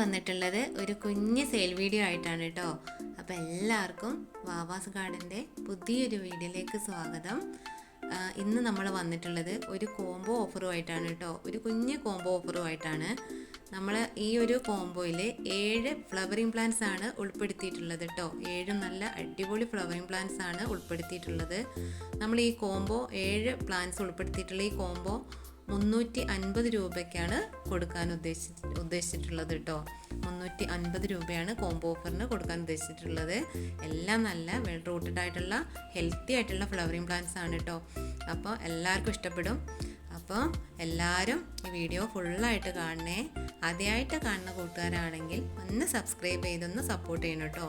വന്നിട്ടുള്ളത് ഒരു കുഞ്ഞ് സെയിൽ വീഡിയോ ആയിട്ടാണ് കേട്ടോ അപ്പോൾ എല്ലാവർക്കും വാവാസ് ഗാർഡന്റെ പുതിയൊരു വീഡിയോയിലേക്ക് സ്വാഗതം. ഇന്ന് നമ്മൾ വന്നിട്ടുള്ളത് ഒരു കോംബോ ഓഫറുമായിട്ടാണ് കേട്ടോ ഒരു കുഞ്ഞ് കോംബോ ഓഫറുമായിട്ടാണ് നമ്മൾ ഈ ഒരു കോംബോയിൽ ഏഴ് ഫ്ലവറിംഗ് പ്ലാന്റ്സ് ആണ് ഉൾപ്പെടുത്തിയിട്ടുള്ളത് കേട്ടോ ഏഴ് നല്ല അടിപൊളി ഫ്ലവറിംഗ് പ്ലാന്റ്സ് ആണ് ഉൾപ്പെടുത്തിയിട്ടുള്ളത്. നമ്മൾ ഈ കോംബോ ഏഴ് പ്ലാന്റ്സ് ഉൾപ്പെടുത്തിയിട്ടുള്ള ഈ കോംബോ മുന്നൂറ്റി അൻപത് രൂപയ്ക്കാണ് കൊടുക്കാൻ ഉദ്ദേശി ഉദ്ദേശിച്ചിട്ടുള്ളത് കേട്ടോ. മുന്നൂറ്റി അൻപത് രൂപയാണ് കോംബോ ഓഫറിന് കൊടുക്കാൻ ഉദ്ദേശിച്ചിട്ടുള്ളത്. എല്ലാം നല്ല വെൽ റൂട്ടഡ് ആയിട്ടുള്ള ഹെൽത്തി ആയിട്ടുള്ള ഫ്ലവറിങ് പ്ലാന്റ്സ് ആണ് കേട്ടോ. അപ്പോൾ എല്ലാവർക്കും ഇഷ്ടപ്പെടും. അപ്പോൾ എല്ലാവരും ഈ വീഡിയോ ഫുള്ളായിട്ട് കാണണേ. ആദ്യമായിട്ട് കാണുന്ന കൂട്ടുകാരാണെങ്കിൽ ഒന്ന് സബ്സ്ക്രൈബ് ചെയ്തൊന്ന് സപ്പോർട്ട് ചെയ്യണം കേട്ടോ.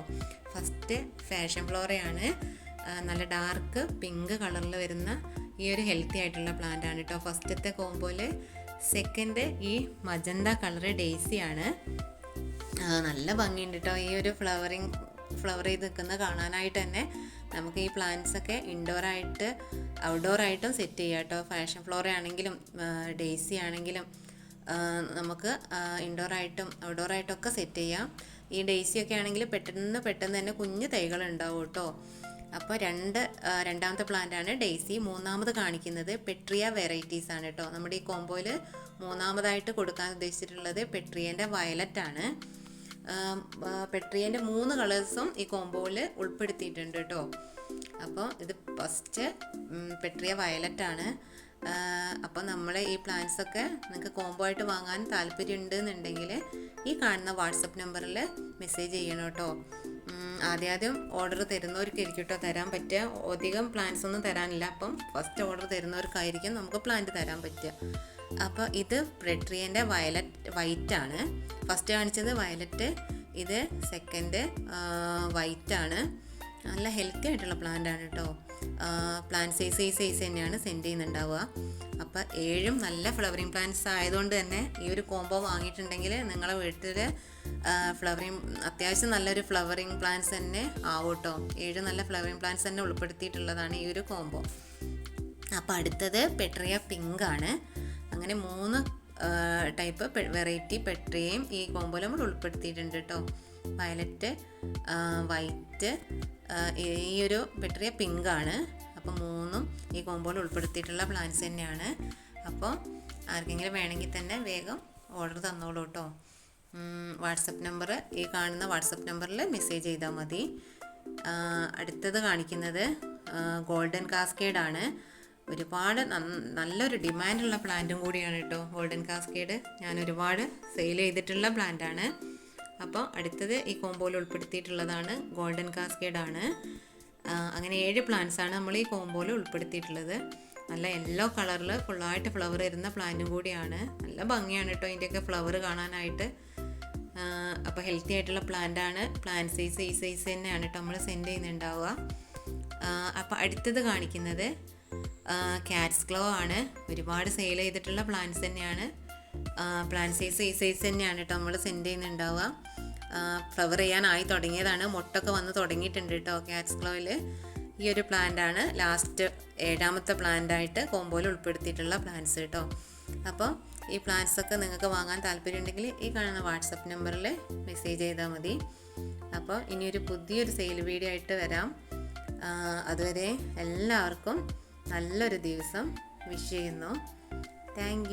ഫസ്റ്റ് ഫാഷൻ ഫ്ലോറയാണ് നല്ല ഡാർക്ക് പിങ്ക് കളറിൽ വരുന്ന ഈ ഒരു ഹെൽത്തി ആയിട്ടുള്ള പ്ലാന്റ് ആണ് കേട്ടോ ഫസ്റ്റത്തെ കോമ്പോയിൽ സെക്കൻഡ് ഈ മജന്ത കളർ ഡേസി ആണ്. ആ, നല്ല ഭംഗിയുണ്ട് കേട്ടോ ഈ ഒരു ഫ്ലവറിങ് ഫ്ലവർ ചെയ്ത് നിൽക്കുന്ന കാണാനായിട്ട് തന്നെ നമുക്ക് ഈ പ്ലാന്റ്സ് ഒക്കെ ഇൻഡോർ ആയിട്ട് ഔട്ട്ഡോർ ആയിട്ടും സെറ്റ് ചെയ്യാം കേട്ടോ ഫാഷൻ ഫ്ലോർ ആണെങ്കിലും ഡേസി ആണെങ്കിലും നമുക്ക് ഇൻഡോറായിട്ടും ഔട്ട്ഡോറായിട്ടും ഒക്കെ സെറ്റ് ചെയ്യാം. ഈ ഡേസി ഒക്കെ ആണെങ്കിൽ പെട്ടെന്ന് പെട്ടെന്ന് തന്നെ കുഞ്ഞു തൈകൾ ഉണ്ടാവും കേട്ടോ. അപ്പോൾ രണ്ട് രണ്ടാമത്തെ പ്ലാന്റ് ആണ് ഡെയ്സി. മൂന്നാമത് കാണിക്കുന്നത് പെട്രിയ വെറൈറ്റീസ് ആണ് കേട്ടോ. നമ്മുടെ ഈ കോമ്പോയിൽ മൂന്നാമതായിട്ട് കൊടുക്കാൻ ഉദ്ദേശിച്ചിട്ടുള്ളത് പെട്രിയന്റെ വയലറ്റ് ആണ്. പെട്രിയന്റെ മൂന്ന് കളേഴ്സും ഈ കോമ്പോയിൽ ഉൾപ്പെടുത്തിയിട്ടുണ്ട് കേട്ടോ. അപ്പോൾ ഇത് ഫസ്റ്റ് പെട്രിയ വയലറ്റ് ആണ്. അപ്പോൾ നമ്മൾ ഈ പ്ലാന്റ്സ് ഒക്കെ നിങ്ങൾക്ക് കോംബോ ആയിട്ട് വാങ്ങാൻ താല്പര്യമുണ്ട് എന്നുണ്ടെങ്കിൽ ഈ കാണുന്ന വാട്സപ്പ് നമ്പറിൽ മെസ്സേജ് ചെയ്യണം കേട്ടോ. ആദ്യം ആദ്യം ഓർഡർ തരുന്നവർക്കായിരിക്കും കേട്ടോ തരാൻ പറ്റുക. അധികം പ്ലാൻസ് ഒന്നും തരാനില്ല. അപ്പം ഫസ്റ്റ് ഓർഡർ തരുന്നവർക്കായിരിക്കും നമുക്ക് പ്ലാന്റ് തരാൻ പറ്റുക. അപ്പോൾ ഇത് പ്രെട്രിയന്റെ വയലറ്റ് വൈറ്റ് ആണ്. ഫസ്റ്റ് കാണിച്ചത് വയലറ്റ് ഇത് സെക്കൻഡ് വൈറ്റ് ആണ്. നല്ല ഹെൽത്തി ആയിട്ടുള്ള പ്ലാന്റ് ആണ് കേട്ടോ പ്ലാന്റ് സൈസ് ഈ സൈസ് തന്നെയാണ് സെൻഡ് ചെയ്യുന്നുണ്ടാവുക. അപ്പോൾ ഏഴും നല്ല ഫ്ലവറിങ് പ്ലാന്റ്സ് ആയതുകൊണ്ട് തന്നെ ഈ ഒരു കോംബോ വാങ്ങിയിട്ടുണ്ടെങ്കിൽ നിങ്ങളെ വീട്ടിൽ ഫ്ലവറിങ് അത്യാവശ്യം നല്ലൊരു ഫ്ലവറിങ് പ്ലാന്റ്സ് തന്നെ ആവും കേട്ടോ ഏഴ് നല്ല ഫ്ലവറിങ് പ്ലാന്റ്സ് തന്നെ ഉൾപ്പെടുത്തിയിട്ടുള്ളതാണ് ഈ ഒരു കോംബോ അപ്പോൾ അടുത്തത് പെട്രിയ പിങ്ക് ആണ്. അങ്ങനെ മൂന്ന് ടൈപ്പ് വെറൈറ്റി പെട്രിയയും ഈ കോമ്പോയിൽ നമ്മൾ ഉൾപ്പെടുത്തിയിട്ടുണ്ട് കേട്ടോ വയലറ്റ് വൈറ്റ് ഈ ഒരു പിങ്ക് ആണ്. അപ്പോൾ മൂന്നും ഈ കോമ്പോയിൽ ഉൾപ്പെടുത്തിയിട്ടുള്ള പ്ലാന്റ്സ് തന്നെയാണ്. അപ്പോൾ ആർക്കെങ്കിലും വേണമെങ്കിൽ തന്നെ വേഗം ഓർഡർ തന്നോളൂ കേട്ടോ വാട്സപ്പ് നമ്പർ ഈ കാണുന്ന വാട്സപ്പ് നമ്പറിൽ മെസ്സേജ് ചെയ്താൽ മതി. അടുത്തത് കാണിക്കുന്നത് ഗോൾഡൻ കാസ്കേഡ് ആണ്. ഒരുപാട് നല്ലൊരു ഡിമാൻഡുള്ള പ്ലാന്റും കൂടിയാണ് കേട്ടോ ഗോൾഡൻ കാസ്കേഡ് ഞാൻ ഒരുപാട് സെയിൽ ചെയ്തിട്ടുള്ള പ്ലാന്റ് ആണ്. അപ്പോൾ അടുത്തത് ഈ കോമ്പോയിൽ ഉൾപ്പെടുത്തിയിട്ടുള്ളതാണ് ഗോൾഡൻ കാസ്കേഡ് ആണ്. അങ്ങനെ ഏഴ് പ്ലാന്റ്സ് ആണ് നമ്മൾ ഈ കോമ്പോയിൽ ഉൾപ്പെടുത്തിയിട്ടുള്ളത്. നല്ല യെല്ലോ കളറിൽ ഫുള്ളായിട്ട് ഫ്ലവർ വരുന്ന പ്ലാന്റും കൂടിയാണ്. നല്ല ഭംഗിയാണ് കേട്ടോ ഇതിന്റെയൊക്കെ ഫ്ലവർ കാണാനായിട്ട്. അപ്പോൾ ഹെൽത്തി ആയിട്ടുള്ള പ്ലാന്റ് ആണ്. പ്ലാന്റ് സൈസ് ഈ സൈസ് തന്നെയാണ് കേട്ടോ നമ്മൾ സെൻഡ് ചെയ്യുന്നുണ്ടാവുക. അപ്പോൾ അടുത്തത് കാണിക്കുന്നത് ക്യാറ്റ്സ് ഗ്ലോ ആണ്. ഒരുപാട് സെയിൽ ചെയ്തിട്ടുള്ള പ്ലാന്റ്സ് തന്നെയാണ്. പ്ലാന്റ് സൈസ് ഈ സൈസ് തന്നെയാണ് കേട്ടോ നമ്മൾ സെൻഡ് ചെയ്യുന്നുണ്ടാവുക. ഫ്ലവർ ചെയ്യാനായി തുടങ്ങിയതാണ്. മുട്ടൊക്കെ വന്ന് തുടങ്ങിയിട്ടുണ്ട് കേട്ടോ ക്യാറ്റ്സ് ഗ്ലോയിൽ ഈ ഒരു പ്ലാന്റാണ് ലാസ്റ്റ് ഏഴാമത്തെ പ്ലാന്റായിട്ട് കോമ്പോയിൽ ഉൾപ്പെടുത്തിയിട്ടുള്ള പ്ലാന്റ്സ് കേട്ടോ അപ്പോൾ ഈ പ്ലാന്റ്സ് ഒക്കെ നിങ്ങൾക്ക് വാങ്ങാൻ താല്പര്യമുണ്ടെങ്കിൽ ഈ കാണുന്ന വാട്സപ്പ് നമ്പറിൽ മെസ്സേജ് ചെയ്താൽ മതി. അപ്പോൾ ഇനിയൊരു പുതിയൊരു സെയിൽ വീഡിയോ ആയിട്ട് വരാം. അതുവരെ എല്ലാവർക്കും നല്ലൊരു ദിവസം വിഷ് ചെയ്യുന്നു. താങ്ക്